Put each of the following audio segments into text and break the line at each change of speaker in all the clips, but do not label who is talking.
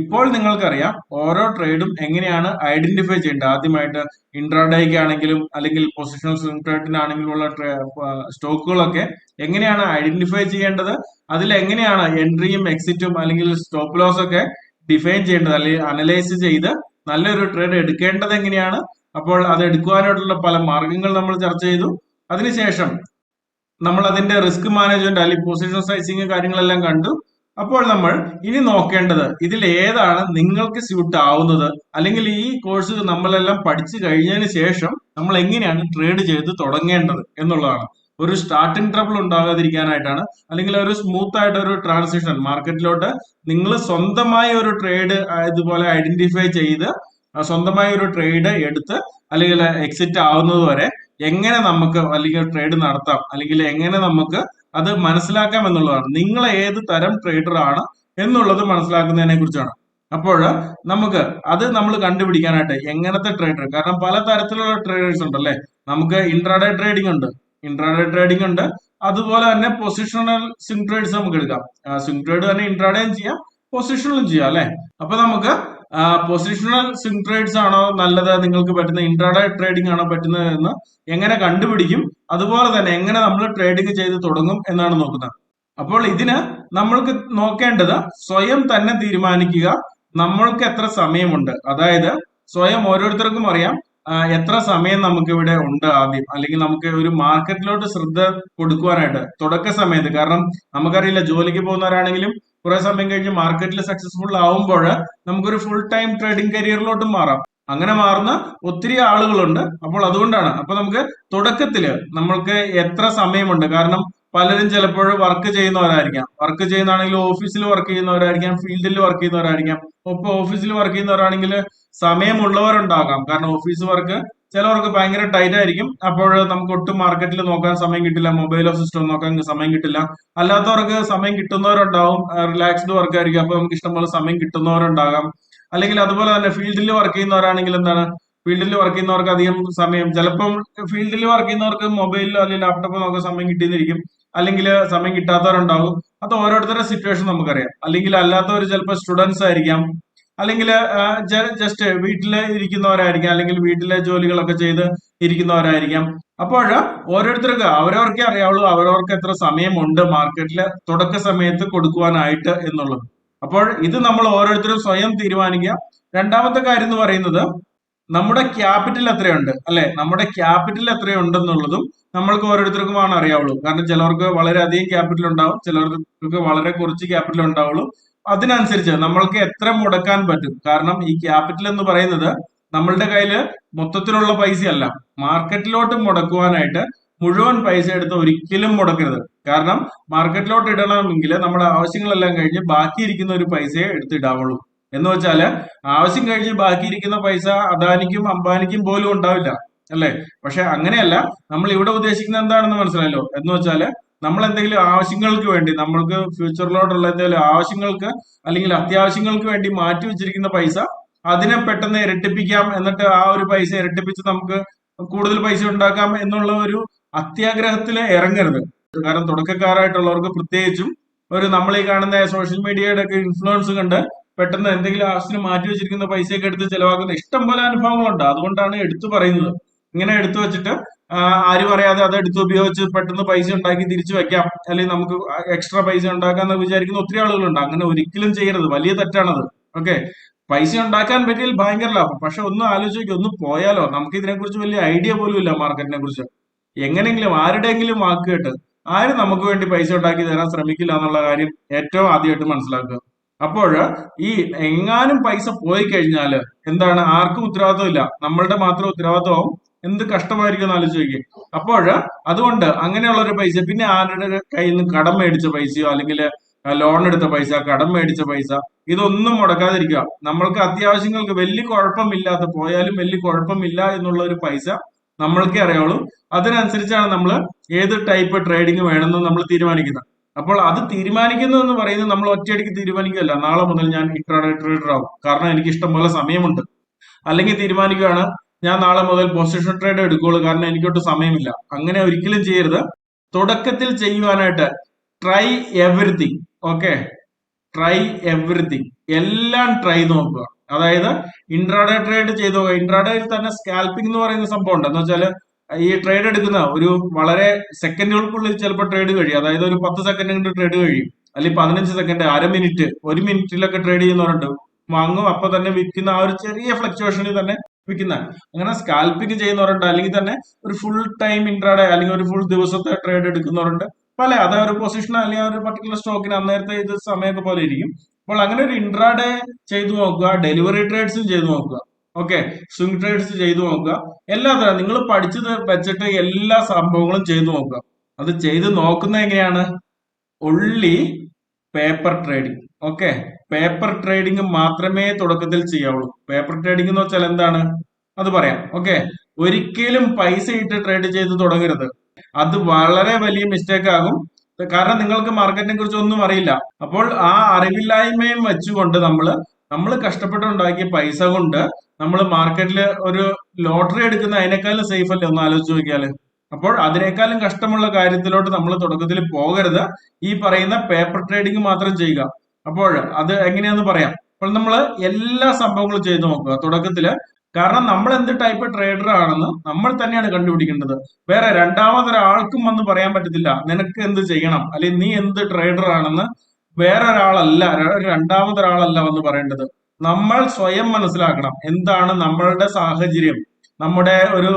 ഇപ്പോൾ നിങ്ങൾക്കറിയാം ഓരോ ട്രേഡും എങ്ങനെയാണ് ഐഡന്റിഫൈ ചെയ്യേണ്ടത്? ആദ്യമായിട്ട് ഇൻട്രാഡേക്ക് ആണെങ്കിലും അല്ലെങ്കിൽ പൊസിഷണൽ സ്വിംഗ് ട്രേഡിനാണെങ്കിലും ഉള്ള സ്റ്റോക്കുകളൊക്കെ എങ്ങനെയാണ് ഐഡന്റിഫൈ ചെയ്യേണ്ടത്? അതിൽ എങ്ങനെയാണ് എൻട്രിയും എക്സിറ്റും അല്ലെങ്കിൽ സ്റ്റോപ്പ് ലോസ് ഒക്കെ ഡിഫൈൻ ചെയ്യേണ്ടത്? അല്ലെങ്കിൽ അനലൈസ് ചെയ്ത് നല്ലൊരു ട്രേഡ് എടുക്കേണ്ടത് എങ്ങനെയാണ്? അപ്പോൾ അത് എടുക്കുവാനായിട്ടുള്ള പല മാർഗങ്ങൾ നമ്മൾ ചർച്ച ചെയ്തു. അതിനുശേഷം നമ്മൾ അതിന്റെ റിസ്ക് മാനേജ്മെന്റ് അല്ലെങ്കിൽ പൊസിഷൻ സൈസിങ് കാര്യങ്ങളെല്ലാം കണ്ടു. അപ്പോൾ നമ്മൾ ഇനി നോക്കേണ്ടത് ഇതിൽ ഏതാണ് നിങ്ങൾക്ക് സ്യൂട്ട് ആവുന്നത്? അല്ലെങ്കിൽ ഈ കോഴ്സ് നമ്മളെല്ലാം പഠിച്ചു കഴിഞ്ഞതിന് ശേഷം നമ്മൾ എങ്ങനെയാണ് ട്രേഡ് ചെയ്ത് തുടങ്ങേണ്ടത് എന്നുള്ളതാണ്. ഒരു സ്റ്റാർട്ടിംഗ് ട്രബിൾ ഉണ്ടാകാതിരിക്കാനായിട്ടാണ് അല്ലെങ്കിൽ ഒരു സ്മൂത്ത് ആയിട്ട് ഒരു ട്രാൻസിഷൻ മാർക്കറ്റിലോട്ട് നിങ്ങൾ സ്വന്തമായി ഒരു ട്രേഡ് ഇതുപോലെ ഐഡന്റിഫൈ ചെയ്ത് സ്വന്തമായി ഒരു ട്രേഡ് എടുത്ത് അല്ലെങ്കിൽ എക്സിറ്റ് ആവുന്നത് വരെ എങ്ങനെ നമുക്ക് അല്ലെങ്കിൽ ട്രേഡ് നടത്താം അല്ലെങ്കിൽ എങ്ങനെ നമുക്ക് അത് മനസ്സിലാക്കാം എന്നുള്ളതാണ്. നിങ്ങൾ ഏത് തരം ട്രേഡർ ആണ് എന്നുള്ളത് മനസ്സിലാക്കുന്നതിനെ കുറിച്ചാണ്. അപ്പോൾ നമുക്ക് അത് നമ്മൾ കണ്ടുപിടിക്കാനായിട്ട് എങ്ങനത്തെ ട്രേഡർ കാരണം പല തരത്തിലുള്ള ട്രേഡേഴ്സ് ഉണ്ടല്ലേ? നമുക്ക് ഇൻട്രാഡേ ട്രേഡിംഗ് ഉണ്ട്. ഇൻട്രാഡേ ട്രേഡിംഗ് ഉണ്ട്. അതുപോലെ തന്നെ പൊസിഷണൽ സ്വിംഗ് ട്രേഡ്സ് നമുക്ക് എടുക്കാം. സ്വിംഗ് ട്രേഡ് തന്നെ ഇൻട്രാഡേയും ചെയ്യാം പൊസിഷണലും ചെയ്യാം അല്ലെ? അപ്പൊ നമുക്ക് പൊസിഷണൽ സ്വിംഗ് ട്രേഡ്സ് ആണോ നല്ലത്? നിങ്ങൾക്ക് പറ്റുന്ന ഇൻട്രാഡേ ട്രേഡിംഗ് ആണോ പറ്റുന്നത് എന്ന് എങ്ങനെ കണ്ടുപിടിക്കും? അതുപോലെ തന്നെ എങ്ങനെ നമ്മൾ ട്രേഡിംഗ് ചെയ്ത് തുടങ്ങും എന്നാണ് നോക്കുന്നത്. അപ്പോൾ ഇതിന് നമ്മൾക്ക് നോക്കേണ്ടത് സ്വയം തന്നെ തീരുമാനിക്കുക. നമ്മൾക്ക് എത്ര സമയമുണ്ട്? അതായത് സ്വയം ഓരോരുത്തർക്കും അറിയാം എത്ര സമയം നമുക്ക് ഇവിടെ ഉണ്ട് ആദ്യം. അല്ലെങ്കിൽ നമുക്ക് ഒരു മാർക്കറ്റിലോട്ട് ശ്രദ്ധ കൊടുക്കുവാനായിട്ട് തുടക്ക സമയത്ത്. കാരണം നമുക്കറിയില്ല ജോലിക്ക് പോകുന്നവരാണെങ്കിലും കുറെ സമയം കഴിഞ്ഞ് മാർക്കറ്റിൽ സക്സസ്ഫുൾ ആവുമ്പോൾ നമുക്കൊരു ഫുൾ ടൈം ട്രേഡിംഗ് കരിയറിലോട്ട് മാറാം. അങ്ങനെ മാറുന്ന ഒത്തിരി ആളുകളുണ്ട്. അപ്പോൾ അതുകൊണ്ടാണ്. അപ്പൊ നമുക്ക് തുടക്കത്തിൽ നമ്മൾക്ക് എത്ര സമയമുണ്ട്? കാരണം പലരും ചിലപ്പോൾ വർക്ക് ചെയ്യുന്നവരായിരിക്കാം. വർക്ക് ചെയ്യുന്നതാണെങ്കിൽ ഓഫീസിൽ വർക്ക് ചെയ്യുന്നവരായിരിക്കാം ഫീൽഡിൽ വർക്ക് ചെയ്യുന്നവരായിരിക്കാം. ഒപ്പം ഓഫീസിൽ വർക്ക് ചെയ്യുന്നവരാണെങ്കിൽ സമയമുള്ളവരുണ്ടാകാം. കാരണം ഓഫീസ് വർക്ക് ചിലവർക്ക് ഭയങ്കര ടൈറ്റ് ആയിരിക്കും. അപ്പോൾ നമുക്ക് ഒട്ടും മാർക്കറ്റിൽ നോക്കാൻ സമയം കിട്ടില്ല. മൊബൈലോ സിസ്റ്റം നോക്കാൻ സമയം കിട്ടില്ല. അല്ലാത്തവർക്ക് സമയം കിട്ടുന്നവരുണ്ടാവും. റിലാക്സ്ഡ് വർക്ക് ആയിരിക്കും. അപ്പൊ നമുക്ക് ഇഷ്ടംപോലെ സമയം കിട്ടുന്നവരുണ്ടാകാം. അല്ലെങ്കിൽ അതുപോലെ തന്നെ ഫീൽഡിൽ വർക്ക് ചെയ്യുന്നവരാണെങ്കിൽ എന്താണ്? ഫീൽഡിൽ വർക്ക് ചെയ്യുന്നവർക്ക് അധികം സമയം. ചിലപ്പം ഫീൽഡിൽ വർക്ക് ചെയ്യുന്നവർക്ക് മൊബൈലിലോ അല്ലെങ്കിൽ ലാപ്ടോപ്പോ നോക്കാൻ സമയം കിട്ടിയെന്നിരിക്കും. അല്ലെങ്കിൽ സമയം കിട്ടാത്തവരുണ്ടാകും അത് ഓരോരുത്തരുടെ സിറ്റുവേഷൻ നമുക്കറിയാം. അല്ലെങ്കിൽ അല്ലാത്തവർ ചിലപ്പോൾ സ്റ്റുഡൻസ് ആയിരിക്കാം. അല്ലെങ്കിൽ ജസ്റ്റ് വീട്ടിൽ ഇരിക്കുന്നവരായിരിക്കാം അല്ലെങ്കിൽ വീട്ടിലെ ജോലികളൊക്കെ ചെയ്ത് ഇരിക്കുന്നവരായിരിക്കാം. അപ്പോൾ ഓരോരുത്തർക്ക് അവരവർക്കേ അറിയാവുള്ളൂ അവരവർക്ക് എത്ര സമയമുണ്ട് മാർക്കറ്റിൽ തുടക്ക സമയത്ത് കൊടുക്കുവാനായിട്ട് എന്നുള്ളത്. അപ്പോൾ ഇത് നമ്മൾ ഓരോരുത്തരും സ്വയം തീരുമാനിക്കുക. രണ്ടാമത്തെ കാര്യം എന്ന് പറയുന്നത് നമ്മുടെ ക്യാപിറ്റൽ എത്രയുണ്ട് അല്ലെ? നമ്മുടെ ക്യാപിറ്റൽ എത്രയുണ്ടെന്നുള്ളതും നമ്മൾക്ക് ഓരോരുത്തർക്കുമാണ് അറിയാവുള്ളൂ. കാരണം ചിലർക്ക് വളരെയധികം ക്യാപിറ്റൽ ഉണ്ടാവും ചിലർക്ക് വളരെ കുറച്ച് ക്യാപിറ്റൽ ഉണ്ടാവുള്ളൂ. അതിനനുസരിച്ച് നമ്മൾക്ക് എത്ര മുടക്കാൻ പറ്റും. കാരണം ഈ ക്യാപിറ്റൽ എന്ന് പറയുന്നത് നമ്മളുടെ കയ്യിൽ മൊത്തത്തിലുള്ള പൈസയല്ല. മാർക്കറ്റിലോട്ട് മുടക്കുവാനായിട്ട് മുഴുവൻ പൈസ എടുത്ത് ഒരിക്കലും മുടക്കരുത്. കാരണം മാർക്കറ്റിലോട്ട് ഇടണമെങ്കിൽ നമ്മുടെ ആവശ്യങ്ങളെല്ലാം കഴിഞ്ഞ് ബാക്കിയിരിക്കുന്ന ഒരു പൈസയെ എടുത്തിടാവുള്ളൂ എന്ന് വെച്ചാൽ ആവശ്യം കഴിഞ്ഞ് ബാക്കിയിരിക്കുന്ന പൈസ അദാനിക്കും അംബാനിക്കും പോലും ഉണ്ടാവില്ല. അല്ലെ? പക്ഷെ അങ്ങനെയല്ല. നമ്മൾ ഇവിടെ ഉദ്ദേശിക്കുന്നത് എന്താണെന്ന് മനസ്സിലായല്ലോ? എന്ന് വെച്ചാൽ നമ്മൾ എന്തെങ്കിലും ആവശ്യങ്ങൾക്ക് വേണ്ടി നമ്മൾക്ക് ഫ്യൂച്ചറിലോട്ടുള്ള എന്തെങ്കിലും ആവശ്യങ്ങൾക്ക് അല്ലെങ്കിൽ അത്യാവശ്യങ്ങൾക്ക് വേണ്ടി മാറ്റി വെച്ചിരിക്കുന്ന പൈസ അതിനെ പെട്ടെന്ന് ഇരട്ടിപ്പിക്കാം എന്നിട്ട് ആ ഒരു പൈസ ഇരട്ടിപ്പിച്ച് നമുക്ക് കൂടുതൽ പൈസ ഉണ്ടാക്കാം എന്നുള്ള ഒരു അത്യാഗ്രഹത്തിൽ ഇറങ്ങരുത്. കാരണം തുടക്കക്കാരായിട്ടുള്ളവർക്ക് പ്രത്യേകിച്ചും ഒരു നമ്മൾ ഈ കാണുന്ന സോഷ്യൽ മീഡിയയുടെ ഒക്കെ ഇൻഫ്ലുവൻസ് കണ്ട് പെട്ടെന്ന് എന്തെങ്കിലും ആവശ്യത്തിന് മാറ്റി വെച്ചിരിക്കുന്ന പൈസയൊക്കെ എടുത്ത് ചെലവാക്കുന്ന ഇഷ്ടം പോലെ അനുഭവങ്ങളുണ്ട്. അതുകൊണ്ടാണ് എടുത്തു പറയുന്നത്. ഇങ്ങനെ എടുത്തു വെച്ചിട്ട് ആരും അറിയാതെ അത് എടുത്ത് ഉപയോഗിച്ച് പെട്ടെന്ന് പൈസ ഉണ്ടാക്കി തിരിച്ചു വെക്കാം. അല്ലെങ്കിൽ നമുക്ക് എക്സ്ട്രാ പൈസ ഉണ്ടാക്കാം എന്ന് വിചാരിക്കുന്ന ഒത്തിരി ആളുകളുണ്ട്. അങ്ങനെ ഒരിക്കലും ചെയ്യരുത്. വലിയ തെറ്റാണത്. ഓക്കെ പൈസ ഉണ്ടാക്കാൻ പറ്റിയാൽ ഭയങ്കര ലാഭം. പക്ഷെ ഒന്ന് ആലോചിക്കുക ഒന്ന് പോയാലോ? നമുക്ക് ഇതിനെ കുറിച്ച് വലിയ ഐഡിയ പോലും ഇല്ല മാർക്കറ്റിനെ കുറിച്ച്. എങ്ങനെങ്കിലും ആരുടെയെങ്കിലും വാക്ക് കേട്ട് ആരും നമുക്ക് വേണ്ടി പൈസ ഉണ്ടാക്കി തരാൻ ശ്രമിക്കില്ല എന്നുള്ള കാര്യം ഏറ്റവും ആദ്യമായിട്ട് മനസ്സിലാക്കുക. അപ്പോൾ ഈ എങ്ങാനും പൈസ പോയി കഴിഞ്ഞാൽ എന്താണ്? ആർക്കും ഉത്തരവാദിത്വം ഇല്ല. നമ്മളുടെ മാത്രം ഉത്തരവാദിത്വം എന്ത് കഷ്ടമായിരിക്കും എന്ന് ആലോചിച്ച് നോക്കി. അപ്പോൾ അതുകൊണ്ട് അങ്ങനെയുള്ള ഒരു പൈസ പിന്നെ ആരുടെ കയ്യിൽ നിന്ന് കടം മേടിച്ച പൈസയോ അല്ലെങ്കിൽ ലോൺ എടുത്ത പൈസ കടം മേടിച്ച പൈസ ഇതൊന്നും മുടക്കാതിരിക്കുക. നമ്മൾക്ക് അത്യാവശ്യങ്ങൾക്ക് വലിയ കുഴപ്പമില്ലാത്ത പോയാലും വലിയ കുഴപ്പമില്ല എന്നുള്ള ഒരു പൈസ നമ്മൾക്കേ അറിയുള്ളൂ. അതിനനുസരിച്ചാണ് നമ്മൾ ഏത് ടൈപ്പ് ട്രേഡിംഗ് വേണമെന്ന് നമ്മൾ തീരുമാനിക്കുന്നത്. അപ്പോൾ അത് തീരുമാനിക്കുന്നു എന്ന് പറയുന്നത് നമ്മൾ ഒറ്റയടിക്ക് തീരുമാനിക്കുകയല്ല. നാളെ മുതൽ ഞാൻ ഇൻട്രാഡേ ട്രേഡർ ആവും. കാരണം എനിക്ക് ഇഷ്ടം പോലെ സമയമുണ്ട്. അല്ലെങ്കിൽ തീരുമാനിക്കുകയാണ് ഞാൻ നാളെ മുതൽ പൊസിഷൻ ട്രേഡ് എടുക്കുള്ളൂ. കാരണം എനിക്കൊട്ട് സമയമില്ല. അങ്ങനെ ഒരിക്കലും ചെയ്യരുത്. തുടക്കത്തിൽ ചെയ്യുവാനായിട്ട് try everything okay try everything എല്ലാം ട്രൈ നോക്കുക. അതായത് ഇൻട്രാഡേ ട്രേഡ് ചെയ്തു ഇൻട്രാഡേയിൽ തന്നെ സ്കാൽപ്പിംഗ് എന്ന് പറയുന്ന സംഭവം ഉണ്ട്. എന്ന് വെച്ചാൽ ഈ ട്രേഡ് എടുക്കുന്ന ഒരു വളരെ സെക്കൻഡുകൾക്കുള്ളിൽ ചിലപ്പോൾ ട്രേഡ് കഴിയും. അതായത് ഒരു പത്ത് സെക്കൻഡ് കൊണ്ട് ട്രേഡ് കഴിയും. അല്ലെങ്കിൽ പതിനഞ്ച് സെക്കൻഡ് അര മിനിറ്റ് ഒരു മിനിറ്റിലൊക്കെ ട്രേഡ് ചെയ്യുന്നവരുണ്ട്. വാങ്ങും. അപ്പൊ തന്നെ വിൽക്കുന്ന ആ ഒരു ചെറിയ ഫ്ലക്ച്വേഷനിൽ തന്നെ വിൽക്കുന്ന. അങ്ങനെ സ്കാൽപ്പിംഗ് ചെയ്യുന്നവരുണ്ട്. അല്ലെങ്കിൽ തന്നെ ഒരു ഫുൾ ടൈം ഇൻട്രാഡേ അല്ലെങ്കിൽ ഒരു ഫുൾ ദിവസത്തെ ട്രേഡ് എടുക്കുന്നവരുണ്ട്. പല അത് ഒരു പൊസിഷൻ അല്ലെങ്കിൽ ഒരു പർട്ടിക്കുലർ സ്റ്റോക്കിന് അന്നേരത്തെ ഇത് സമയമൊക്കെ പോലെ ഇരിക്കും. അപ്പോൾ അങ്ങനെ ഒരു ഇൻട്രാഡേ ചെയ്തു നോക്കുക ഡെലിവറി ട്രേഡ്സും ചെയ്തു നോക്കുക. ഓക്കെ സ്വിംഗ് ട്രേഡ്സ് ചെയ്തു നോക്കുക. എല്ലാ തരം നിങ്ങൾ പഠിച്ചത് വെച്ചിട്ട് എല്ലാ സംഭവങ്ങളും ചെയ്തു നോക്കുക. അത് ചെയ്ത് നോക്കുന്ന എങ്ങനെയാണ്? Only paper trading okay paper trading മാത്രമേ തുടക്കത്തിൽ ചെയ്യാവുള്ളൂ. പേപ്പർ ട്രേഡിംഗ് എന്ന് വെച്ചാൽ എന്താണ്? അത് പറയാം. ഓക്കെ? ഒരിക്കലും പൈസ ഇട്ട് ട്രേഡ് ചെയ്ത് തുടങ്ങരുത്. അത് വളരെ വലിയ മിസ്റ്റേക്ക് ആകും. കാരണം നിങ്ങൾക്ക് മാർക്കറ്റിനെ കുറിച്ച് ഒന്നും അറിയില്ല. അപ്പോൾ ആ അറിവില്ലായ്മയും വെച്ചുകൊണ്ട് നമ്മൾ നമ്മൾ കഷ്ടപ്പെട്ടുണ്ടാക്കിയ പൈസ കൊണ്ട് നമ്മൾ മാർക്കറ്റിൽ ഒരു ലോട്ടറി എടുക്കുന്ന അതിനേക്കാളും സേഫ് അല്ലേ? ഒന്ന് ആലോചിച്ച് നോക്കിയാൽ അപ്പോൾ അതിനേക്കാളും കഷ്ടമുള്ള കാര്യത്തിലോട്ട് നമ്മൾ തുടക്കത്തിൽ പോകരുത്. ഈ പറയുന്ന പേപ്പർ ട്രേഡിംഗ് മാത്രം ചെയ്യുക. അപ്പോൾ അത് എങ്ങനെയാന്ന് പറയാം. അപ്പോൾ നമ്മൾ എല്ലാ സംഭവങ്ങളും ചെയ്തു നോക്കുക തുടക്കത്തിൽ. കാരണം നമ്മൾ എന്ത് ടൈപ്പ് ട്രേഡർ ആണെന്ന് നമ്മൾ തന്നെയാണ് കണ്ടുപിടിക്കേണ്ടത്. വേറെ രണ്ടാമതൊരാൾക്കും വന്ന് പറയാൻ പറ്റത്തില്ല. നിനക്ക് എന്ത് ചെയ്യണം? അല്ലെങ്കിൽ നീ എന്ത് ട്രേഡർ ആണെന്ന് വേറെ ഒരാളല്ല രണ്ടാമതൊരാളല്ല വന്ന് പറയേണ്ടത്. നമ്മൾ സ്വയം മനസ്സിലാക്കണം എന്താണ് നമ്മളുടെ സാഹചര്യം. നമ്മുടെ ഒരു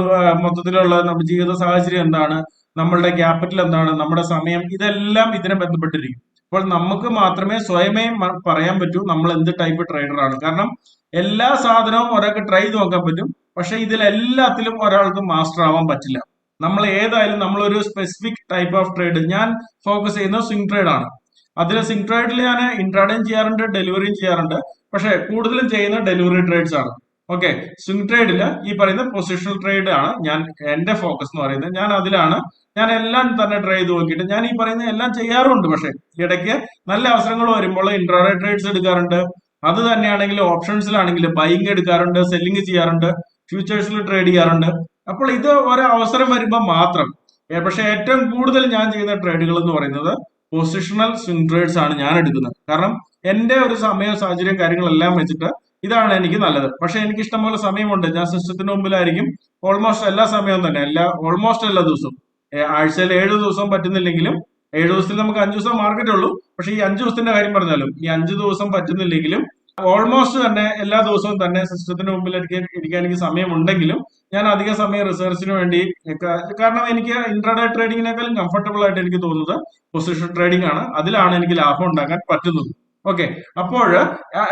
മൊത്തത്തിലുള്ള നമ്മുടെ ജീവിത സാഹചര്യം എന്താണ്? നമ്മളുടെ ക്യാപിറ്റൽ എന്താണ്? നമ്മുടെ സമയം ഇതെല്ലാം ഇതിനെ ബന്ധപ്പെട്ടിരിക്കും. അപ്പോൾ നമുക്ക് മാത്രമേ സ്വയമേ പറയാൻ പറ്റൂ നമ്മൾ എന്ത് ടൈപ്പ് ട്രേഡർ ആണ്. കാരണം എല്ലാ സാധനവും ഒരാൾക്ക് ട്രൈ ചെയ്ത് നോക്കാൻ പറ്റും. പക്ഷെ ഇതിൽ എല്ലാത്തിലും ഒരാൾക്ക് മാസ്റ്റർ ആവാൻ പറ്റില്ല. നമ്മൾ ഏതായാലും നമ്മളൊരു സ്പെസിഫിക് ടൈപ്പ് ഓഫ് ട്രേഡ് ഞാൻ ഫോക്കസ് ചെയ്യുന്നത് സ്വിംഗ് ട്രേഡ് ആണ്. അതിൽ സ്വിംഗ് ട്രേഡിൽ ഞാൻ ഇൻട്രാഡേയും ചെയ്യാറുണ്ട് ഡെലിവറിയും ചെയ്യാറുണ്ട്. പക്ഷെ കൂടുതലും ചെയ്യുന്നത് ഡെലിവറി ട്രേഡ്സ് ആണ്. ഓക്കെ സ്വിംഗ് ട്രേഡിൽ ഈ പറയുന്ന പൊസിഷണൽ ട്രേഡ് ആണ് ഞാൻ എന്റെ ഫോക്കസ് എന്ന് പറയുന്നത്. ഞാൻ അതിലാണ് ഞാൻ എല്ലാം തന്നെ ട്രൈ ചെയ്ത് നോക്കിയിട്ട് ഞാൻ ഈ പറയുന്ന എല്ലാം ചെയ്യാറുണ്ട്. പക്ഷെ ഇടയ്ക്ക് നല്ല അവസരങ്ങൾ വരുമ്പോൾ ഇൻട്രാഡേ ട്രേഡ്സ് എടുക്കാറുണ്ട്. അത് തന്നെയാണെങ്കിൽ ഓപ്ഷൻസിലാണെങ്കിൽ ബൈങ് എടുക്കാറുണ്ട് സെല്ലിംഗ് ചെയ്യാറുണ്ട് ഫ്യൂച്ചേഴ്സിൽ ട്രേഡ് ചെയ്യാറുണ്ട്. അപ്പോൾ ഇത് ഒരു അവസരം വരുമ്പോൾ മാത്രം. പക്ഷെ ഏറ്റവും കൂടുതൽ ഞാൻ ചെയ്യുന്ന ട്രേഡുകൾ എന്ന് പറയുന്നത് പൊസിഷണൽ സ്വിംഗ് ട്രേഡ്സ് ആണ് ഞാൻ എടുക്കുന്നത്. കാരണം എന്റെ ഒരു സമയ സാഹചര്യം കാര്യങ്ങളെല്ലാം വെച്ചിട്ട് ഇതാണ് എനിക്ക് നല്ലത്. പക്ഷെ എനിക്ക് ഇഷ്ടംപോലെ സമയമുണ്ട്. ഞാൻ സിസ്റ്റത്തിന് മുമ്പിലായിരിക്കും ഓൾമോസ്റ്റ് എല്ലാ സമയവും തന്നെ. എല്ലാ ഓൾമോസ്റ്റ് എല്ലാ ദിവസവും. ആഴ്ചയിൽ ഏഴ് ദിവസം പറ്റുന്നില്ലെങ്കിലും ഏഴ് ദിവസത്തിൽ നമുക്ക് അഞ്ചു ദിവസം മാർക്കറ്റ് ഉള്ളൂ. പക്ഷെ ഈ അഞ്ചു ദിവസത്തിന്റെ കാര്യം പറഞ്ഞാലും ഈ അഞ്ചു ദിവസം പറ്റുന്നില്ലെങ്കിലും ഓൾമോസ്റ്റ് തന്നെ എല്ലാ ദിവസവും തന്നെ സിസ്റ്റത്തിന് മുമ്പിൽ എനിക്ക് ഇരിക്കാൻ എനിക്ക് സമയമുണ്ടെങ്കിലും ഞാൻ അധിക സമയം റിസർച്ചിന് വേണ്ടി കാരണം എനിക്ക് ഇൻട്രാഡേ ട്രേഡിങ്ങിനേക്കാളും കംഫർട്ടബിൾ ആയിട്ട് എനിക്ക് തോന്നുന്നത് പൊസിഷൻ ട്രേഡിംഗ് ആണ്. അതിലാണ് എനിക്ക് ലാഭം ഉണ്ടാക്കാൻ പറ്റുന്നത്. ഓക്കെ അപ്പോൾ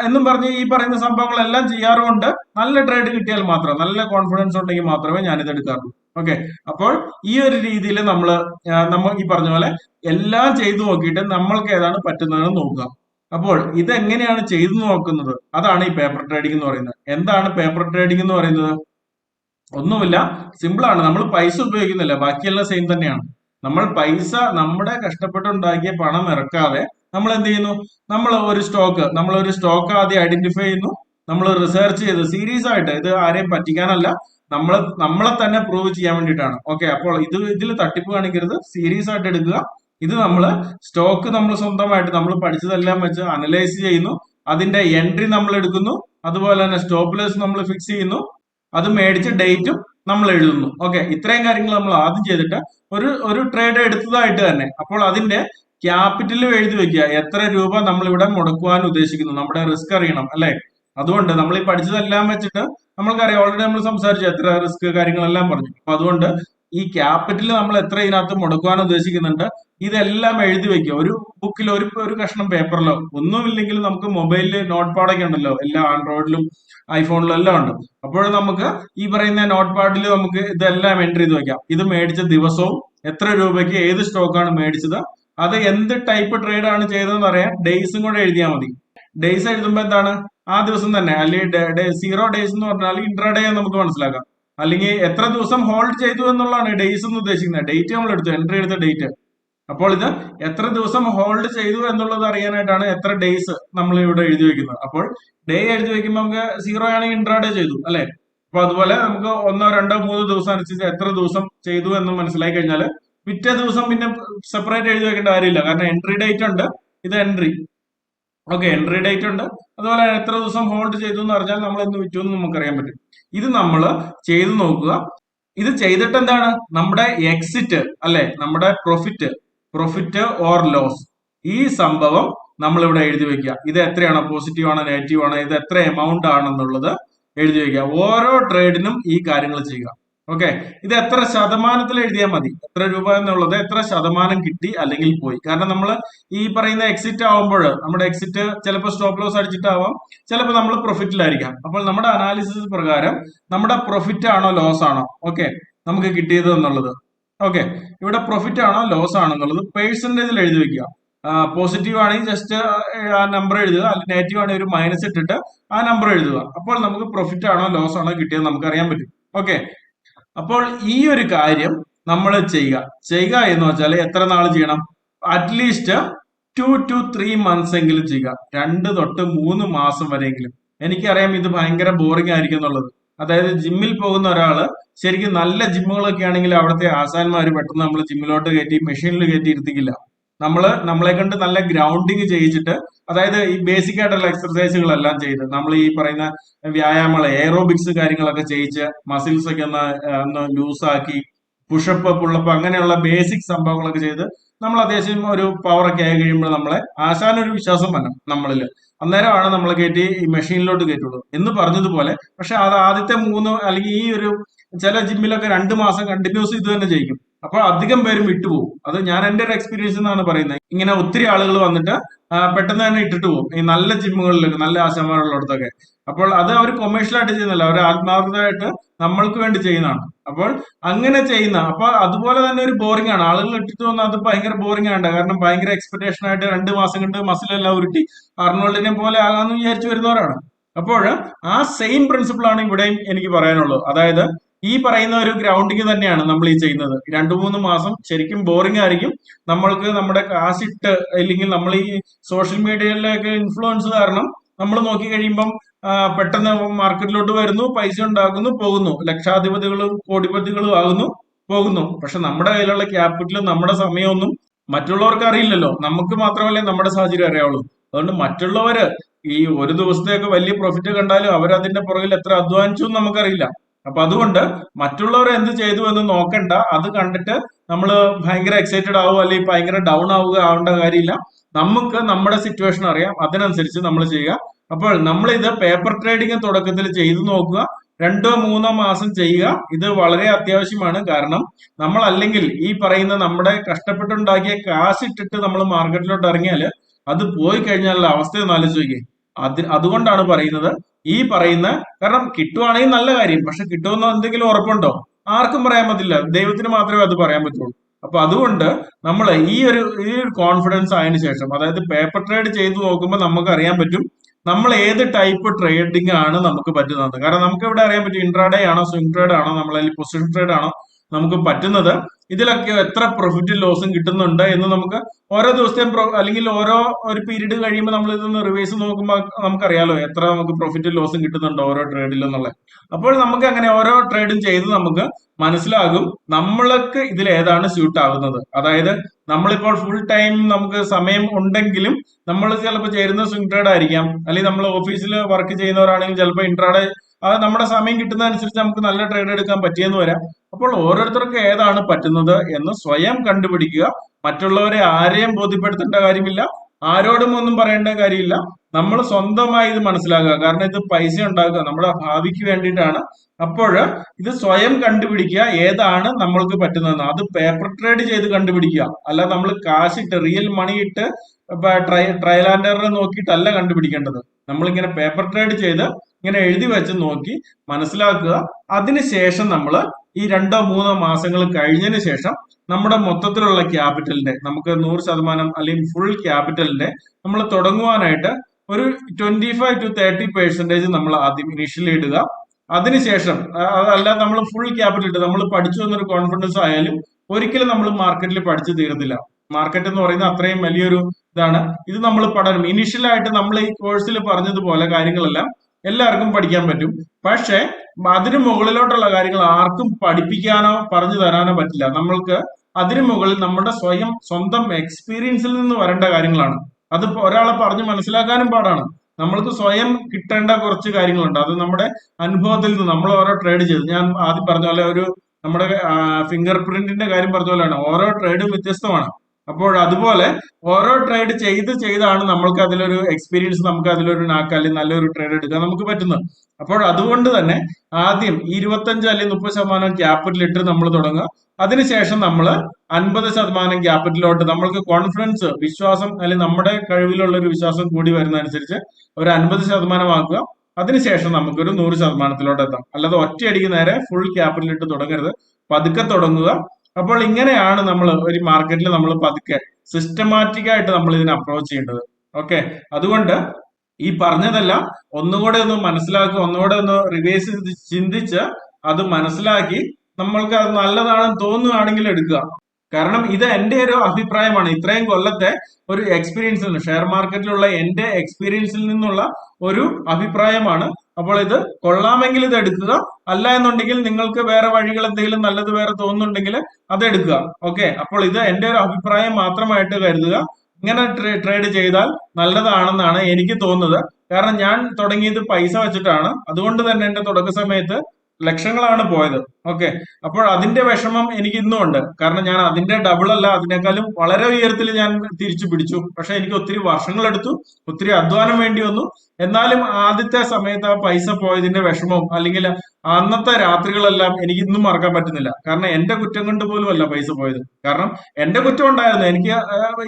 എന്നും പറഞ്ഞ് ഈ പറയുന്ന സംഭവങ്ങളെല്ലാം ചെയ്യാറുമുണ്ട്. നല്ല ട്രേഡ് കിട്ടിയാൽ മാത്രം നല്ല കോൺഫിഡൻസ് ഉണ്ടെങ്കിൽ മാത്രമേ ഞാൻ ഇത് എടുക്കാറുള്ളൂ. ഓക്കെ അപ്പോൾ ഈ ഒരു രീതിയിൽ നമ്മൾ നമ്മൾ ഈ പറഞ്ഞ പോലെ എല്ലാം ചെയ്തു നോക്കിയിട്ട് നമ്മൾക്ക് ഏതാണ് പറ്റുന്നതെന്ന് നോക്കുക. അപ്പോൾ ഇതെങ്ങനെയാണ് ചെയ്തു നോക്കുന്നത്? അതാണ് ഈ പേപ്പർ ട്രേഡിംഗ് എന്ന് പറയുന്നത്. എന്താണ് പേപ്പർ ട്രേഡിംഗ് എന്ന് പറയുന്നത്? ഒന്നുമില്ല. സിമ്പിൾ ആണ്. നമ്മൾ പൈസ ഉപയോഗിക്കുന്നില്ല. ബാക്കിയെല്ലാം സെയിം തന്നെയാണ്. നമ്മൾ പൈസ നമ്മുടെ കഷ്ടപ്പെട്ടുണ്ടാക്കിയ പണം ഇറക്കാതെ നമ്മൾ എന്ത് ചെയ്യുന്നു നമ്മൾ ഒരു സ്റ്റോക്ക് നമ്മൾ ഒരു സ്റ്റോക്ക് ആദ്യം ഐഡന്റിഫൈ ചെയ്യുന്നു. നമ്മൾ റിസർച്ച് ചെയ്ത് സീരീസ് ആയിട്ട് ഇത് ആരെയും പറ്റിക്കാനല്ല നമ്മൾ നമ്മളെ തന്നെ പ്രൂവ് ചെയ്യാൻ വേണ്ടിയിട്ടാണ്. ഓക്കെ അപ്പോൾ ഇത് ഇതിൽ തട്ടിപ്പ് കാണിക്കരുത്. സീരീസ് ആയിട്ട് എടുക്കുക. ഇത് നമ്മൾ സ്റ്റോക്ക് നമ്മൾ സ്വന്തമായിട്ട് നമ്മൾ പഠിച്ചതെല്ലാം വെച്ച് അനലൈസ് ചെയ്യുന്നു. അതിന്റെ എൻട്രി നമ്മൾ എടുക്കുന്നു. അതുപോലെ തന്നെ സ്റ്റോപ്പ് ലോസ് നമ്മൾ ഫിക്സ് ചെയ്യുന്നു. അത് മേടിച്ച ഡേറ്റും നമ്മൾ എഴുതുന്നു. ഓക്കെ ഇത്രയും കാര്യങ്ങൾ നമ്മൾ ആദ്യം ചെയ്തിട്ട് ഒരു ഒരു ട്രേഡ് എടുത്തതായിട്ട് തന്നെ. അപ്പോൾ അതിന്റെ ക്യാപിറ്റലും എഴുതി വെക്കുക. എത്ര രൂപ നമ്മൾ ഇവിടെ മുടക്കുവാൻ ഉദ്ദേശിക്കുന്നു? നമ്മുടെ റിസ്ക് അറിയണം അല്ലെ? അതുകൊണ്ട് നമ്മൾ ഈ പഠിച്ചതെല്ലാം വെച്ചിട്ട് നമ്മൾക്കറിയാം. ഓൾറെഡി നമ്മൾ സംസാരിച്ചു എത്ര റിസ്ക് കാര്യങ്ങളെല്ലാം പറഞ്ഞു. അപ്പൊ അതുകൊണ്ട് ഈ ക്യാപിറ്റൽ നമ്മൾ എത്ര ഇതിനകത്ത് മുടക്കുവാൻ ഉദ്ദേശിക്കുന്നുണ്ട് ഇതെല്ലാം എഴുതി വെക്കുക. ഒരു ബുക്കിൽ ഒരു ഒരു കഷ്ണം പേപ്പറിലോ ഒന്നുമില്ലെങ്കിൽ നമുക്ക് മൊബൈലിൽ നോട്ട് പാഡൊക്കെ ഉണ്ടല്ലോ. എല്ലാ ആൻഡ്രോയിഡിലും ഐഫോണിലും എല്ലാം ഉണ്ട്. അപ്പോൾ നമുക്ക് ഈ പറയുന്ന നോട്ട് പാഡിൽ നമുക്ക് ഇതെല്ലാം എൻട്രി ചെയ്ത് വെക്കാം. ഇത് മേടിച്ച ദിവസവും എത്ര രൂപയ്ക്ക് ഏത് സ്റ്റോക്കാണ് മേടിച്ചത്? അത് എന്ത് ടൈപ്പ് ട്രേഡ് ആണ് ചെയ്തതെന്ന് അറിയാൻ ഡേയ്സും കൂടെ എഴുതിയാൽ മതി. ഡേയ്സ് എഴുതുമ്പോൾ എന്താണ്? ആ ദിവസം തന്നെ അല്ലെങ്കിൽ സീറോ ഡേയ്സ് എന്ന് പറഞ്ഞാൽ ഇൻട്രാ ഇൻട്രാഡേ നമുക്ക് മനസ്സിലാക്കാം. അല്ലെങ്കിൽ എത്ര ദിവസം ഹോൾഡ് ചെയ്തു എന്നുള്ളതാണ് ഡേയ്സ് എന്ന് ഉദ്ദേശിക്കുന്നത്. ഡേറ്റ് നമ്മൾ എടുത്തു എൻട്രി എടുത്ത ഡേറ്റ് അപ്പോൾ ഇത് എത്ര ദിവസം ഹോൾഡ് ചെയ്തു എന്നുള്ളത് അറിയാനായിട്ടാണ് എത്ര ഡേയ്സ് നമ്മൾ ഇവിടെ എഴുതി വെക്കുന്നത്. അപ്പോൾ ഡേ എഴുതി വെക്കുമ്പോൾ നമുക്ക് സീറോ ആണെങ്കിൽ ഇൻട്രാ ഡേ ചെയ്തു അല്ലെ? അപ്പൊ അതുപോലെ നമുക്ക് ഒന്നോ രണ്ടോ മൂന്നോ ദിവസം അനുസരിച്ച് എത്ര ദിവസം ചെയ്തു എന്ന് മനസ്സിലായി കഴിഞ്ഞാൽ പിറ്റേ ദിവസം പിന്നെ സെപ്പറേറ്റ് എഴുതി വെക്കേണ്ട കാര്യമില്ല. കാരണം എൻട്രി ഡേറ്റ് ഉണ്ട് ഇത് എൻട്രി ഓക്കെ എൻട്രി ഡേറ്റ് ഉണ്ട്. അതുപോലെ എത്ര ദിവസം ഹോൾഡ് ചെയ്തു എന്ന് പറഞ്ഞാൽ നമ്മൾ എന്ന് വിറ്റു എന്ന് നമുക്കറിയാൻ പറ്റും. ഇത് നമ്മൾ ചെയ്തു നോക്കുക. ഇത് ചെയ്തിട്ട് എന്താണ്? നമ്മുടെ എക്സിറ്റ് അല്ലെ? നമ്മുടെ പ്രോഫിറ്റ് പ്രോഫിറ്റ് ഓർ ലോസ് ഈ സംഭവം നമ്മൾ ഇവിടെ എഴുതി വെക്കുക. ഇത് എത്രയാണ്? പോസിറ്റീവ് ആണോ? നെഗറ്റീവ് ആണോ? ഇത് എത്ര എമൗണ്ട് ആണെന്നുള്ളത് എഴുതി വെക്കുക. ഓരോ ട്രേഡിനും ഈ കാര്യങ്ങൾ ചെയ്യുക. ഓക്കെ ഇത് എത്ര ശതമാനത്തിൽ എഴുതിയാൽ മതി? എത്ര രൂപ എന്നുള്ളത് എത്ര ശതമാനം കിട്ടി അല്ലെങ്കിൽ പോയി? കാരണം നമ്മൾ ഈ പറയുന്ന എക്സിറ്റ് ആവുമ്പോൾ നമ്മുടെ എക്സിറ്റ് ചിലപ്പോൾ സ്റ്റോപ്പ് ലോസ് അടിച്ചിട്ടാവാം ചിലപ്പോൾ നമ്മൾ പ്രോഫിറ്റിലായിരിക്കാം അപ്പോൾ നമ്മുടെ അനാലിസിസ് പ്രകാരം നമ്മുടെ പ്രോഫിറ്റ് ആണോ ലോസ് ആണോ? ഓക്കെ നമുക്ക് കിട്ടിയത് എന്നുള്ളത്. ഓക്കെ ഇവിടെ പ്രോഫിറ്റ് ആണോ ലോസ് ആണോ എന്നുള്ളത് പേഴ്സന്റേജിൽ എഴുതി വെക്കുക. പോസിറ്റീവ് ആണെങ്കിൽ ജസ്റ്റ് ആ നമ്പർ എഴുതുക. അല്ലെങ്കിൽ നെഗറ്റീവ് ആണെങ്കിൽ ഒരു മൈനസ് ഇട്ടിട്ട് ആ നമ്പർ എഴുതുക. അപ്പോൾ നമുക്ക് പ്രോഫിറ്റ് ആണോ ലോസ് ആണോ കിട്ടിയത് നമുക്ക് അറിയാൻ പറ്റും. ഓക്കെ അപ്പോൾ ഈ ഒരു കാര്യം നമ്മൾ ചെയ്യുക. ചെയ്യുക എന്ന് വെച്ചാൽ എത്ര നാൾ ചെയ്യണം? At least two two three months എങ്കിലും ചെയ്യുക. രണ്ട് തൊട്ട് മൂന്ന് മാസം വരെയെങ്കിലും. എനിക്കറിയാം ഇത് ഭയങ്കര ബോറിംഗ് ആയിരിക്കും എന്നുള്ളത്. അതായത് ജിമ്മിൽ പോകുന്ന ഒരാൾ ശരിക്കും നല്ല ജിമ്മുകളൊക്കെ ആണെങ്കിൽ അവിടുത്തെ ആശാന്മാർ പെട്ടെന്ന് നമ്മൾ ജിമ്മിലോട്ട് കയറ്റി മെഷീനിൽ കയറ്റി ഇരുത്തിക്കില്ല. നമ്മൾ നമ്മളെ കണ്ട് നല്ല ഗ്രൗണ്ടിങ് ചെയ്യിച്ചിട്ട് അതായത് ഈ ബേസിക് ആയിട്ടുള്ള എക്സർസൈസുകളെല്ലാം ചെയ്ത് നമ്മൾ ഈ പറയുന്ന വ്യായാമങ്ങൾ എയറോബിക്സ് കാര്യങ്ങളൊക്കെ ചെയ്യിച്ച് മസിൽസ് ഒക്കെ ഒന്ന് ഒന്ന് ലൂസാക്കി പുഷപ്പ് പുള്ളപ്പ് അങ്ങനെയുള്ള ബേസിക് സംഭവങ്ങളൊക്കെ ചെയ്ത് നമ്മൾ അത്യാവശ്യം ഒരു പവർ ഒക്കെ ആയി കഴിയുമ്പോൾ നമ്മളെ ആശാനൊരു വിശ്വാസം വരണം നമ്മളിൽ അന്നേരമാണ് നമ്മൾ കയറ്റി ഈ മെഷീനിലോട്ട് കയറ്റുള്ളൂ എന്ന് പറഞ്ഞതുപോലെ പക്ഷെ അത് ആദ്യത്തെ മൂന്ന് അല്ലെങ്കിൽ ഈ ഒരു ചില ജിമ്മിലൊക്കെ രണ്ട് മാസം കണ്ടിന്യൂസ് ഇത് തന്നെ ചെയ്യിക്കും. അപ്പോൾ അധികം പേരും വിട്ടുപോകും. അത് ഞാൻ എന്റെ ഒരു എക്സ്പീരിയൻസ് എന്നാണ് പറയുന്നത്. ഇങ്ങനെ ഒത്തിരി ആളുകൾ വന്നിട്ട് പെട്ടെന്ന് തന്നെ ഇട്ടിട്ട് പോകും. ഈ നല്ല ജിമ്മുകളിലൊക്കെ നല്ല ആശാന്മാരുള്ളിടത്തൊക്കെ. അപ്പോൾ അത് അവർ കൊമേഴ്ഷ്യലായിട്ട് ചെയ്യുന്നല്ല അവർ ആത്മാർത്ഥമായിട്ട് നമ്മൾക്ക് വേണ്ടി ചെയ്യുന്നതാണ്. അപ്പോൾ അങ്ങനെ ചെയ്യുന്ന അപ്പൊ അതുപോലെ തന്നെ ഒരു ബോറിംഗ് ആണ്. ആളുകൾ ഇട്ടിട്ട് വന്നാൽ അത് ഭയങ്കര ബോറിംഗ് ആണ് കാരണം ഭയങ്കര എക്സ്പെക്ടേഷൻ ആയിട്ട് രണ്ട് മാസം കൊണ്ട് മസിലെല്ലാം ഉരുട്ടി അർണോൾഡിനെ പോലെ ആകാമെന്ന് വിചാരിച്ചു വരുന്നവരാണ്. അപ്പോൾ ആ സെയിം പ്രിൻസിപ്പിൾ ആണ് ഇവിടെയും എനിക്ക് പറയാനുള്ളത്. അതായത് ഈ പറയുന്ന ഒരു ഗ്രൗണ്ടിങ് തന്നെയാണ് നമ്മൾ ഈ ചെയ്യുന്നത്. രണ്ടു മൂന്ന് മാസം ശരിക്കും ബോറിംഗ് ആയിരിക്കും. നമ്മൾക്ക് നമ്മുടെ കാശിട്ട് അല്ലെങ്കിൽ നമ്മൾ ഈ സോഷ്യൽ മീഡിയയിലൊക്കെ ഇൻഫ്ലുവൻസ് കാരണം നമ്മൾ നോക്കി കഴിയുമ്പം പെട്ടെന്ന് മാർക്കറ്റിലോട്ട് വരുന്നു പൈസ ഉണ്ടാക്കുന്നു പോകുന്നു. ലക്ഷാധിപതികളും കോടിപതികളും ആകുന്നു പോകുന്നു. പക്ഷെ നമ്മുടെ കയ്യിലുള്ള ക്യാപിറ്റൽ നമ്മുടെ സമയമൊന്നും മറ്റുള്ളവർക്ക് അറിയില്ലല്ലോ. നമുക്ക് മാത്രമല്ലേ നമ്മുടെ സാഹചര്യം അറിയാവുള്ളൂ. അതുകൊണ്ട് മറ്റുള്ളവര് ഈ ഒരു ദിവസത്തെയൊക്കെ വലിയ പ്രോഫിറ്റ് കണ്ടാലും അവരതിന്റെ പുറകിൽ എത്ര അധ്വാനിച്ചു നമുക്കറിയില്ല. അപ്പൊ അതുകൊണ്ട് മറ്റുള്ളവർ എന്ത് ചെയ്തു എന്ന് നോക്കണ്ട. അത് കണ്ടിട്ട് നമ്മൾ ഭയങ്കര എക്സൈറ്റഡ് ആവുക അല്ലെങ്കിൽ ഭയങ്കര ഡൗൺ ആവുക ആവേണ്ട കാര്യമില്ല. നമുക്ക് നമ്മുടെ സിറ്റുവേഷൻ അറിയാം. അതിനനുസരിച്ച് നമ്മൾ ചെയ്യുക. അപ്പോൾ നമ്മൾ ഇത് പേപ്പർ ട്രേഡിംഗ് തുടക്കത്തിൽ ചെയ്തു നോക്കുക. രണ്ടോ മൂന്നോ മാസം ചെയ്യുക. ഇത് വളരെ അത്യാവശ്യമാണ്. കാരണം നമ്മൾ അല്ലെങ്കിൽ ഈ പറയുന്ന നമ്മുടെ കഷ്ടപ്പെട്ടുണ്ടാക്കിയ കാശ് ഇട്ടിട്ട് നമ്മൾ മാർക്കറ്റിലോട്ട് ഇറങ്ങിയാൽ അത് പോയി കഴിഞ്ഞാലുള്ള അവസ്ഥ ഒന്ന് ആലോചിക്കുക അത് അതുകൊണ്ടാണ് പറയുന്നത്. ഈ പറയുന്ന കാരണം കിട്ടുവാണെങ്കിൽ നല്ല കാര്യം. പക്ഷെ കിട്ടുമെന്ന് എന്തെങ്കിലും ഉറപ്പുണ്ടോ? ആർക്കും പറയാൻ പറ്റില്ല. ദൈവത്തിന് മാത്രമേ അത് പറയാൻ പറ്റുള്ളൂ. അപ്പൊ അതുകൊണ്ട് നമ്മൾ ഈ ഒരു ഈ ഒരു കോൺഫിഡൻസ് ആയതിനു ശേഷം അതായത് പേപ്പർ ട്രേഡ് ചെയ്തു നോക്കുമ്പോൾ നമുക്ക് അറിയാൻ പറ്റും നമ്മൾ ഏത് ടൈപ്പ് ട്രേഡിംഗ് ആണ് നമുക്ക് പറ്റുന്നത്. കാരണം നമുക്ക് ഇവിടെ അറിയാൻ പറ്റും? ഇൻട്രാഡേ ആണോ സ്വിംഗ് ട്രേഡ് ആണോ നമ്മൾ പൊസിഷൻ ട്രേഡ് ആണോ? നമുക്ക് പറ്റുന്നത്. ഇതിലൊക്കെ എത്ര പ്രോഫിറ്റും ലോസും കിട്ടുന്നുണ്ട് എന്ന് നമുക്ക് ഓരോ ദിവസത്തെയും അല്ലെങ്കിൽ ഓരോ ഒരു പീരീഡ് കഴിയുമ്പോൾ നമ്മൾ ഇതൊന്ന് റിവേഴ്സ് നോക്കുമ്പോൾ നമുക്കറിയാലോ എത്ര നമുക്ക് പ്രോഫിറ്റും ലോസും കിട്ടുന്നുണ്ട് ഓരോ ട്രേഡിലും എന്നുള്ളത്. അപ്പോൾ നമുക്ക് അങ്ങനെ ഓരോ ട്രേഡും ചെയ്ത് നമുക്ക് മനസ്സിലാകും നമ്മൾക്ക് ഇതിൽ ഏതാണ് സ്യൂട്ട് ആകുന്നത്. അതായത് നമ്മളിപ്പോൾ ഫുൾ ടൈം നമുക്ക് സമയം ഉണ്ടെങ്കിലും നമ്മൾ ചിലപ്പോൾ ചേരുന്ന സ്വിംഗ് ട്രേഡ് ആയിരിക്കാം. അല്ലെങ്കിൽ നമ്മൾ ഓഫീസിൽ വർക്ക് ചെയ്യുന്നവരാണെങ്കിൽ ചിലപ്പോൾ ഇൻട്രാഡേ അത് നമ്മുടെ സമയം കിട്ടുന്ന അനുസരിച്ച് നമുക്ക് നല്ല ട്രേഡ് എടുക്കാൻ പറ്റിയെന്ന് വരാം. അപ്പോൾ ഓരോരുത്തർക്ക് ഏതാണ് പറ്റുന്നത് എന്ന് സ്വയം കണ്ടുപിടിക്കുക. മറ്റുള്ളവരെ ആരെയും ബോധ്യപ്പെടുത്തേണ്ട കാര്യമില്ല. ആരോടും ഒന്നും പറയേണ്ട കാര്യമില്ല. നമ്മൾ സ്വന്തമായി ഇത് മനസ്സിലാക്കുക. കാരണം ഇത് പൈസ ഉണ്ടാക്കുക. നമ്മുടെ ഭാവിക്ക് വേണ്ടിയിട്ടാണ്. അപ്പോൾ ഇത് സ്വയം കണ്ടുപിടിക്കുക. ഏതാണ് നമ്മൾക്ക് പറ്റുന്നതെന്ന്. അത് പേപ്പർ ട്രേഡ് ചെയ്ത് കണ്ടുപിടിക്കുക. അല്ല നമ്മൾ കാശിട്ട് റിയൽ മണി ഇട്ട് ട്രൈ ട്രയൽ ആൻഡ് നോക്കിയിട്ടല്ല കണ്ടുപിടിക്കേണ്ടത്. നമ്മളിങ്ങനെ പേപ്പർ ട്രേഡ് ചെയ്ത് ഇങ്ങനെ എഴുതി വെച്ച് നോക്കി മനസ്സിലാക്കുക. അതിനുശേഷം നമ്മൾ ഈ രണ്ടോ മൂന്നോ മാസങ്ങൾ കഴിഞ്ഞതിന് ശേഷം നമ്മുടെ മൊത്തത്തിലുള്ള ക്യാപിറ്റലിന്റെ നമുക്ക് നൂറ് ശതമാനം അല്ലെങ്കിൽ ഫുൾ ക്യാപിറ്റലിന്റെ നമ്മൾ തുടങ്ങുവാനായിട്ട് ഒരു twenty five to thirty percentage നമ്മൾ ആദ്യം ഇനീഷ്യലി ഇടുക. അതിനുശേഷം അതല്ല നമ്മൾ ഫുൾ ക്യാപിറ്റൽ ഇട്ട് നമ്മൾ പഠിച്ചു വന്നൊരു കോൺഫിഡൻസ് ആയാലും ഒരിക്കലും നമ്മൾ മാർക്കറ്റിൽ പഠിച്ചു തീർന്നില്ല മാർക്കറ്റ് എന്ന് പറയുന്നത് അത്രയും വലിയൊരു ഇതാണ്. ഇത് നമ്മൾ പഠനം. ഇനീഷ്യലായിട്ട് നമ്മൾ ഈ കോഴ്സിൽ പറഞ്ഞതുപോലെ കാര്യങ്ങളെല്ലാം എല്ലാവർക്കും പഠിക്കാൻ പറ്റും. പക്ഷെ അതിന് മുകളിലോട്ടുള്ള കാര്യങ്ങൾ ആർക്കും പഠിപ്പിക്കാനോ പറഞ്ഞു തരാനോ പറ്റില്ല. നമ്മൾക്ക് അതിനു മുകളിൽ നമ്മുടെ സ്വയം സ്വന്തം എക്സ്പീരിയൻസിൽ നിന്ന് വരേണ്ട കാര്യങ്ങളാണ്. അത് ഒരാളെ പറഞ്ഞ് മനസ്സിലാക്കാനും പാടാണ്. നമ്മൾക്ക് സ്വയം കിട്ടേണ്ട കുറച്ച് കാര്യങ്ങളുണ്ട്. അത് നമ്മുടെ അനുഭവത്തിൽ നിന്ന് നമ്മൾ ഓരോ ട്രേഡ് ചെയ്ത്. ഞാൻ ആദ്യം പറഞ്ഞ പോലെ ഒരു നമ്മുടെ ഫിംഗർ പ്രിന്റിന്റെ കാര്യം പറഞ്ഞ പോലെയാണ്. ഓരോ ട്രേഡും വ്യത്യസ്തമാണ്. അപ്പോൾ അതുപോലെ ഓരോ ട്രേഡ് ചെയ്ത് ചെയ്താണ് നമ്മൾക്ക് അതിലൊരു എക്സ്പീരിയൻസ് നമുക്ക് അതിലൊരു നാക്കാലി നല്ലൊരു ട്രേഡ് എടുക്കാൻ നമുക്ക് പറ്റുന്നത്. അപ്പോൾ അതുകൊണ്ട് തന്നെ ആദ്യം ഇരുപത്തഞ്ച് അല്ലെങ്കിൽ മുപ്പത് ശതമാനം ക്യാപിറ്റൽ ഇട്ട് നമ്മൾ തുടങ്ങുക. അതിനുശേഷം നമ്മൾ അൻപത് ശതമാനം ക്യാപിറ്റലോട്ട് നമ്മൾക്ക് കോൺഫിഡൻസ് വിശ്വാസം അല്ലെങ്കിൽ നമ്മുടെ കഴിവിലുള്ള ഒരു വിശ്വാസം കൂടി വരുന്നതനുസരിച്ച് ഒരു അൻപത് ശതമാനമാക്കുക അതിനുശേഷം നമുക്കൊരു നൂറ് ശതമാനത്തിലോട്ട് എത്താം. അല്ലാതെ ഒറ്റയടിക്ക് നേരെ ഫുൾ ക്യാപിറ്റൽ ഇട്ട് തുടങ്ങരുത്. പതുക്കെ തുടങ്ങുക. അപ്പോൾ ഇങ്ങനെയാണ് നമ്മൾ ഒരു മാർക്കറ്റിൽ നമ്മൾ പതുക്കെ സിസ്റ്റമാറ്റിക് ആയിട്ട് നമ്മൾ ഇതിനെ അപ്രോച്ച് ചെയ്യേണ്ടത്. ഓക്കെ അതുകൊണ്ട് ഈ പറഞ്ഞതെല്ലാം ഒന്നുകൂടെ ഒന്ന് മനസ്സിലാക്കി ഒന്നുകൂടെ ഒന്ന് റിവേഴ്സ് ചിന്തിച്ച് അത് മനസ്സിലാക്കി നമ്മൾക്ക് അത് നല്ലതാണെന്ന് തോന്നുകയാണെങ്കിൽ എടുക്കുക. കാരണം ഇത് എന്റെ ഒരു അഭിപ്രായമാണ്. ഇത്രയും കൊല്ലത്തെ ഒരു എക്സ്പീരിയൻസിൽ നിന്ന് ഷെയർ മാർക്കറ്റിലുള്ള എന്റെ എക്സ്പീരിയൻസിൽ നിന്നുള്ള ഒരു അഭിപ്രായമാണ് അപ്പോൾ ഇത് കൊള്ളാമെങ്കിൽ ഇത് എടുക്കുക. അല്ല എന്നുണ്ടെങ്കിൽ നിങ്ങൾക്ക് വേറെ വഴികൾ എന്തെങ്കിലും നല്ലത് വേറെ തോന്നുന്നുണ്ടെങ്കിൽ അത് എടുക്കുക. ഓക്കെ അപ്പോൾ ഇത് എന്റെ ഒരു അഭിപ്രായം മാത്രമായിട്ട് കരുതുക. ഇങ്ങനെ ട്രേഡ് ചെയ്താൽ നല്ലതാണെന്നാണ് എനിക്ക് തോന്നുന്നത്. കാരണം ഞാൻ തുടങ്ങിയത് പൈസ വെച്ചിട്ടാണ്. അതുകൊണ്ട് തന്നെ എന്റെ തുടക്ക സമയത്ത് ലക്ഷങ്ങളാണ് പോയത്. ഓക്കെ. അപ്പോൾ അതിന്റെ വിഷമം എനിക്ക് ഇന്നും ഉണ്ട്. കാരണം ഞാൻ അതിന്റെ ഡബിൾ അല്ല അതിനേക്കാളും വളരെ ഉയരത്തിൽ ഞാൻ തിരിച്ചു പിടിച്ചു. പക്ഷെ എനിക്ക് ഒത്തിരി വർഷങ്ങളെടുത്തു ഒത്തിരി അധ്വാനം വേണ്ടി വന്നു. എന്നാലും ആദ്യത്തെ സമയത്ത് ആ പൈസ പോയതിന്റെ വിഷമവും അല്ലെങ്കിൽ അന്നത്തെ രാത്രികളെല്ലാം എനിക്ക് ഇന്നും മറക്കാൻ പറ്റുന്നില്ല. കാരണം എന്റെ കുറ്റം കൊണ്ട് പോലും അല്ല പൈസ പോയത്. കാരണം എന്റെ കുറ്റം ഉണ്ടായിരുന്നു. എനിക്ക്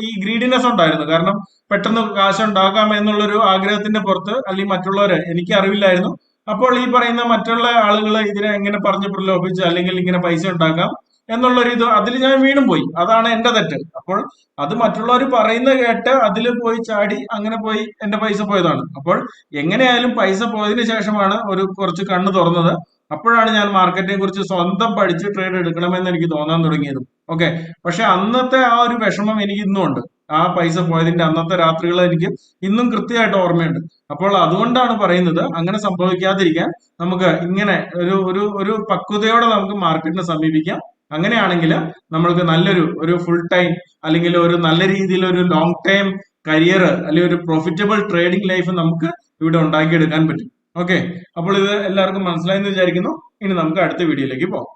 ഈ ഗ്രീഡിനെസ് ഉണ്ടായിരുന്നു. കാരണം പെട്ടെന്ന് കാശ് ഉണ്ടാക്കാം എന്നുള്ളൊരു ആഗ്രഹത്തിന്റെ പുറത്ത് അല്ലെങ്കിൽ മറ്റുള്ളവരെ എനിക്ക് അറിവില്ലായിരുന്നു. അപ്പോൾ ഈ പറയുന്ന മറ്റുള്ള ആളുകൾ ഇതിനെ എങ്ങനെ പറഞ്ഞ് പ്രലോഭിച്ച് അല്ലെങ്കിൽ ഇങ്ങനെ പൈസ ഉണ്ടാക്കാം എന്നുള്ളൊരു ഇത് അതിൽ ഞാൻ വീണും പോയി. അതാണ് എന്റെ തെറ്റ്. അപ്പോൾ അത് മറ്റുള്ളവർ പറയുന്ന കേട്ട് അതിൽ പോയി ചാടി അങ്ങനെ പോയി എന്റെ പൈസ പോയതാണ്. അപ്പോൾ എങ്ങനെയായാലും പൈസ പോയതിനു ശേഷമാണ് ഒരു കുറച്ച് കണ്ണ് തുറന്നത്. അപ്പോഴാണ് ഞാൻ മാർക്കറ്റിനെ കുറിച്ച് സ്വന്തം പഠിച്ച് ട്രേഡ് എടുക്കണമെന്ന് എനിക്ക് തോന്നാൻ തുടങ്ങിയത്. ഓക്കെ? പക്ഷെ അന്നത്തെ ആ ഒരു വിഷമം എനിക്ക് ഇന്നും ഉണ്ട് ആ പൈസ പോയതിന്റെ അന്നത്തെ രാത്രികൾ എനിക്ക് ഇന്നും കൃത്യമായിട്ട് ഓർമ്മയുണ്ട്. അപ്പോൾ അതുകൊണ്ടാണ് പറയുന്നത് അങ്ങനെ സംഭവിക്കാതിരിക്കാൻ നമുക്ക് ഇങ്ങനെ ഒരു ഒരു ഒരു പക്വതയോടെ നമുക്ക് മാർക്കറ്റിനെ സമീപിക്കാം. അങ്ങനെയാണെങ്കിൽ നമ്മൾക്ക് നല്ലൊരു ഒരു ഫുൾ ടൈം അല്ലെങ്കിൽ ഒരു നല്ല രീതിയിൽ ഒരു ലോങ് ടൈം കരിയർ അല്ലെങ്കിൽ ഒരു പ്രോഫിറ്റബിൾ ട്രേഡിംഗ് ലൈഫ് നമുക്ക് ഇവിടെ ഉണ്ടാക്കിയെടുക്കാൻ പറ്റും. ഓക്കെ അപ്പോൾ ഇത് എല്ലാവർക്കും മനസ്സിലായെന്ന് വിചാരിക്കുന്നു. ഇനി നമുക്ക് അടുത്ത വീഡിയോയിലേക്ക് പോകാം.